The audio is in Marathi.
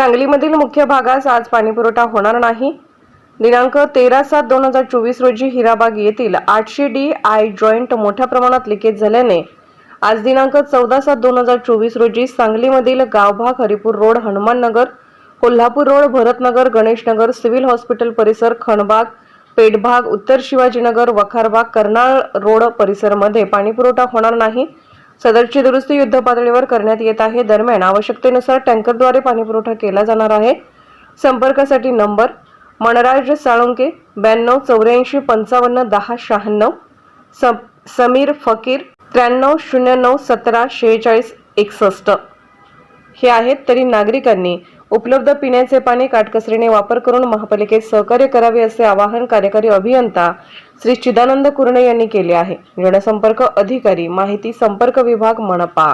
सांगलीमधील मुख्य भागास आज पाणीपुरवठा होणार नाही. दिनांक तेरा सात दोन हजार चोवीस रोजी हिराबाग येथील आठशे डी आय जॉईंट मोठ्या प्रमाणात लिकेज झाल्याने आज दिनांक चौदा सात दोन हजार चोवीस रोजी सांगलीमधील Gavbhag Haripur road Hanuman Nagar Kolhapur road Bharatnagar Ganeshnagar civil hospital परिसर खणबाग पेठभाग उत्तर शिवाजीनगर वखारबाग कर्नाळ रोड परिसरमध्ये पाणीपुरवठा होणार नाही. सदरची दुरुस्ती युद्ध पातळीवर करण्यात येत आहे. दरम्यान आवश्यकतेनुसार टँकरद्वारे पाणीपुरवठा केला जाणार आहे. संपर्कासाठी नंबर मनराज साळुंके ब्याण्णव चौऱ्याऐंशी पंचावन्न दहा शहाण्णव स समीर फकीर त्र्याण्णव शून्य नऊ सतरा शेहेचाळीस एकसष्ट. हे आहेत तरी नागरिकांनी उपलब्ध पिण्याचे पाणी काटकसरीने वापर करून महापालिकेत सहकार्य करावे असे आवाहन कार्यकारी अभियंता श्री चिदानंद कुर्णे यांनी केले आहे. जनसंपर्क अधिकारी माहिती संपर्क विभाग मनपा.